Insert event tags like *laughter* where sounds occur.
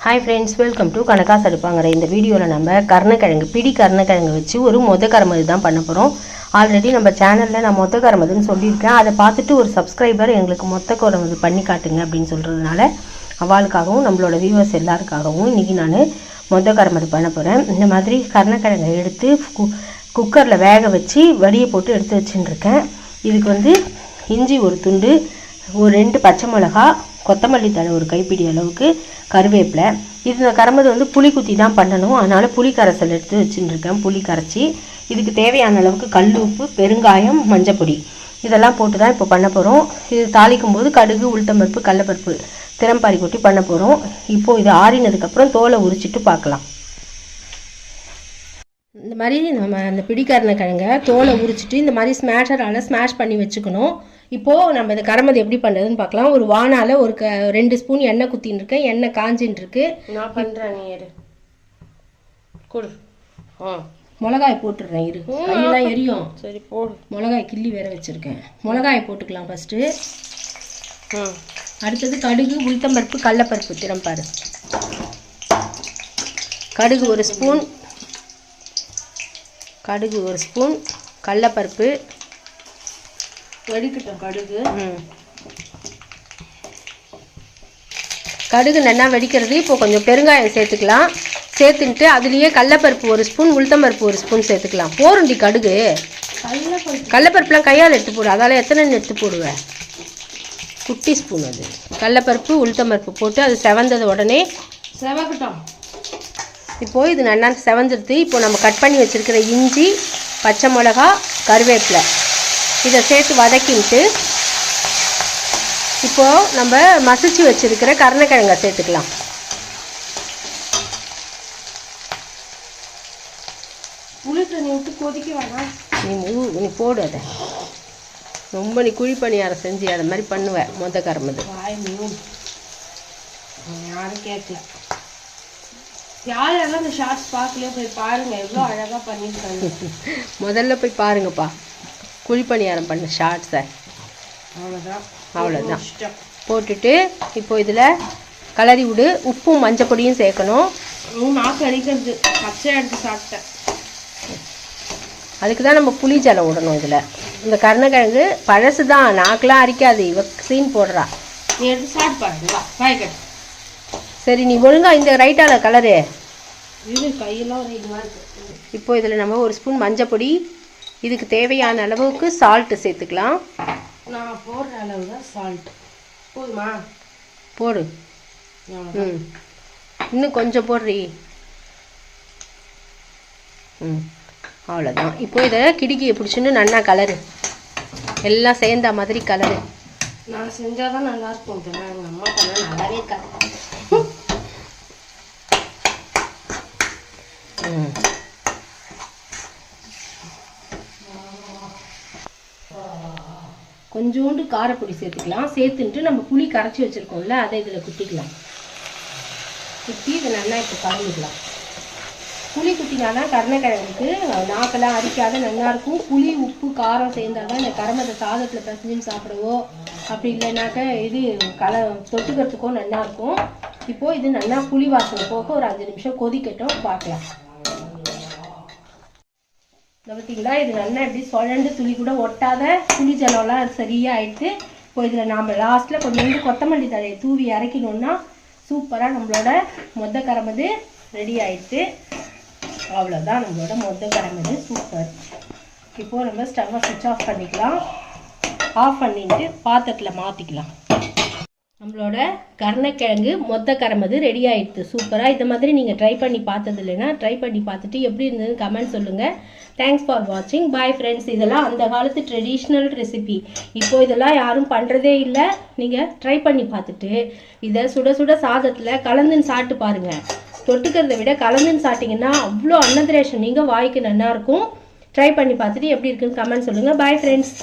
Hi friends welcome to Kanaka's அடுப்பாங்கிற இந்த வீடியோவில் நம்ம கருணக்கிழங்கு பிடி கருணக்கிழங்கு வச்சு ஒரு மொத கரமது தான் பண்ண போகிறோம் ஆல்ரெடி நம்ம சேனலில் நான் மொத்த கரமதுன்னு சொல்லியிருக்கேன். அதை பார்த்துட்டு ஒரு சப்ஸ்கிரைபர் எங்களுக்கு மொத்த கரமது பண்ணி காட்டுங்க அப்படின்னு சொல்கிறதுனால அவளுக்காகவும் நம்மளோட வியூவர்ஸ் எல்லாருக்காகவும் இன்றைக்கி நான் மொத்த கரமது பண்ண போகிறேன் இந்த மாதிரி கருணக்கிழங்கை எடுத்து கு குக்கரில் வேக வச்சு வடியை போட்டு எடுத்து வச்சுட்டுருக்கேன் இதுக்கு வந்து இஞ்சி ஒரு துண்டு ஒரு ரெண்டு பச்சை மிளகா கொத்தமல்லி தழை ஒரு கைப்பிடி அளவுக்கு கருவேப்பிலை. இது கரம்பது வந்து புளி குத்தி தான் பண்ணணும். அதனால் புளி கரைசல் எடுத்து வச்சுருக்கேன். புளி கரைச்சி. இதுக்கு தேவையான அளவுக்கு கல் உப்பு பெருங்காயம் மஞ்சப்பொடி. இதெல்லாம் போட்டு தான் இப்போ பண்ண போகிறோம் இது தாளிக்கும் போது கடுகு உளுத்தம்பருப்பு கடலப்பருப்பு திறம்பாரி கொட்டி பண்ண போகிறோம் இப்போது இது ஆறினதுக்கப்புறம் தோலை உரிச்சிட்டு பார்க்கலாம். இந்த மாதிரி நம்ம அந்த பிடிக்கரண கிழங்க தோலை உரிச்சிட்டு இந்த மாதிரி ஸ்மேஷரால் ஸ்மாஷ் பண்ணி வச்சுக்கணும். இப்போது நம்ம இந்த கரமது எப்படி பண்ணுறதுன்னு பார்க்கலாம். ஒரு வானால ஒரு க ரெண்டு ஸ்பூன் எண்ணெய் குத்தின்னு இருக்கேன். எண்ணெய் காஞ்சின்னு இருக்கு. நான் பண்றேன் நீ எடு. கொடு. ஆ. மிளகாய் போட்டுடுறேன் இரு. கையெல்லாம் எரியும். சரி போடு. மிளகாய் கிள்ளி வேற வச்சுருக்கேன். மிளகாய் போட்டுக்கலாம் ஃபஸ்ட்டு அடுத்தது கடுகு உளுத்தம்பருப்பு கடலப்பருப்பு திறம்பாரு கடுகு ஒரு ஸ்பூன். கடுகு ஒரு ஸ்பூன். கடலப்பருப்பு. வெடிக்கட்டும் கடுகு. கடுகு நல்லா வெடிக்கிறது. இப்போ கொஞ்சம் பெருங்காயம் சேர்த்துக்கலாம். சேர்த்துன்ட்டு அதுலேயே கடலப்பருப்பு ஒரு ஸ்பூன் உளுத்தம்பருப்பு ஒரு ஸ்பூன் சேர்த்துக்கலாம். போருண்டி கடுகு. கடலப்பருப்புலாம் கையால் எடுத்து போடு. அதால் எத்தனை எடுத்து போடுவேன் குட்டி ஸ்பூன் அது. கடலப்பருப்பு உளுத்தம்பருப்பு போட்டு அது செவந்தது உடனே செவக்கட்டும். இப்போது இது நல்லா செவந்துடுது இப்போ நம்ம கட் பண்ணி வச்சுருக்கிற இஞ்சி பச்சை மிளகா கருவேப்பிலை. இதை சேர்த்து வதக்கிட்டு இப்போது நம்ம மசிச்சு வச்சுருக்கிற கருணக்கிழங்க சேர்த்துக்கலாம். தண்ணி விட்டு கொதிக்க வேணாம். நீ நீ போடு அதை. ரொம்ப நீ குழி பணியாரம் செஞ்சு அதை மாதிரி பண்ணுவேன் மொத கரம்பது யாரும் கேட்கல. யார் யாரெல்லாம் இந்த ஷார்ட்ஸ் பார்க்கலையோ போய் பாருங்க. எவ்வளோ அழகா பண்ணியிருக்காங்க. *laughs* முதல்ல போய் பாருங்கப்பா. குழி பணியாரம் பண்ண ஷார்ட்ஸை அவ்வளோதான் அவ்வளோதான் போட்டுட்டு இப்போ இதில் கலரி விடு உப்பும் மஞ்சள் பொடியும் சேர்க்கணும். நாக்கு அடிக்கிறது. பச்சை எடுத்து சாப்பிட்டேன். அதுக்கு தான் நம்ம புளி ஜலம் விடணும் இதில். இந்த கருணக்கிழங்கு பழசு தான் நாக்கெலாம் அரிக்காது. இவ சீன் போடுறா. நீ எடுத்து சாப்பிட்டு சரி நீ ஒழுங்கா இந்த ரைட்டால கலரு. இது கையெல்லாம் இப்போ இதில் நம்ம ஒரு ஸ்பூன் மஞ்சள் பொடி இதுக்கு தேவையான அளவுக்கு சால்ட்டு சேர்த்துக்கலாம். நான் போடுற அளவு தான் சால்ட் போதுமா? போடு. ம். இன்னும் கொஞ்சம் போடுறி. ம். அவ்வளோதான் இப்போ இதை கிடுக்கியை பிடிச்சின்னு நன்னா கலரு. எல்லாம் சேர்ந்த மாதிரி கலரு. நான் செஞ்சால் தான் நல்லா இருக்கும் தெரியுமா? எங்கள் அம்மா பண்ணால் நல்லாவே இருக்காது. கொஞ்சோண்டு காரப்பொடி சேர்த்துக்கலாம். சேர்த்துன்ட்டு நம்ம புளி கரைச்சி வச்சுருக்கோம்ல அதை இதில் குத்திக்கலாம். குத்தி இதை நல்லா இப்போ கலந்துக்கலாம் புளி குத்தினாதான் கருணக்கிழங்குக்கு நாக்கெல்லாம் அரிக்காத நல்லாயிருக்கும் புளி உப்பு காரம் சேர்ந்தாதான் இந்த கரமத்தை சாதத்தில் பிசைஞ்சு சாப்பிடவோ. அப்படி இல்லைனாக்கா இது கல தொட்டுக்கிறதுக்கோ நல்லாயிருக்கும் இப்போது இது நல்லா புளி வாசனை போக ஒரு அஞ்சு நிமிஷம் கொதிக்கட்டும் பார்க்கலாம். இந்த பார்த்தீங்களா? இது நல்லா இப்படி சுழண்டு துளி கூட ஒட்டாத புளி ஜலம்லாம் சரியாக ஆயிடுச்சு இப்போ இதில் நாம் லாஸ்ட்டில் கொஞ்சோண்டு கொத்தமல்லி தழையை தூவி இறக்கினோம்னா சூப்பராக நம்மளோட மொத்த கரம்பது ரெடி ஆயிடுச்சு அவ்வளோதான் நம்மளோட மொத்த கரம்பது சூப்பர் இப்போது நம்ம ஸ்டவ்வை சுவிட்ச் ஆஃப் பண்ணிக்கலாம். ஆஃப் பண்ணிட்டு பாத்திரத்தில் மாற்றிக்கலாம் நம்மளோட கருணக்கிழங்கு மொத்த கரமது ரெடி ஆகிடுது சூப்பராக இந்த மாதிரி நீங்கள் ட்ரை பண்ணி பார்த்தது இல்லைன்னா ட்ரை பண்ணி பார்த்துட்டு எப்படி இருந்ததுன்னு கமெண்ட் சொல்லுங்கள் தேங்க்ஸ் ஃபார் வாட்சிங் பாய் ஃப்ரெண்ட்ஸ் இதெல்லாம் அந்த காலத்து ட்ரெடிஷ்னல் ரெசிபி இப்போ இதெல்லாம் யாரும் பண்ணுறதே இல்லை. நீங்கள் ட்ரை பண்ணி பார்த்துட்டு இதை சுட சுட சாதத்தில் கலந்துன்னு சாப்பிட்டு பாருங்கள் தொட்டுக்கிறத விட கலந்துன்னு சாப்பிட்டிங்கன்னா அவ்வளோ அன்னதிரேஷன் நீங்கள் வாய்க்கு நல்லா இருக்கும். ட்ரை பண்ணி பார்த்துட்டு எப்படி இருக்குன்னு கமெண்ட் சொல்லுங்கள் பாய் ஃப்ரெண்ட்ஸ்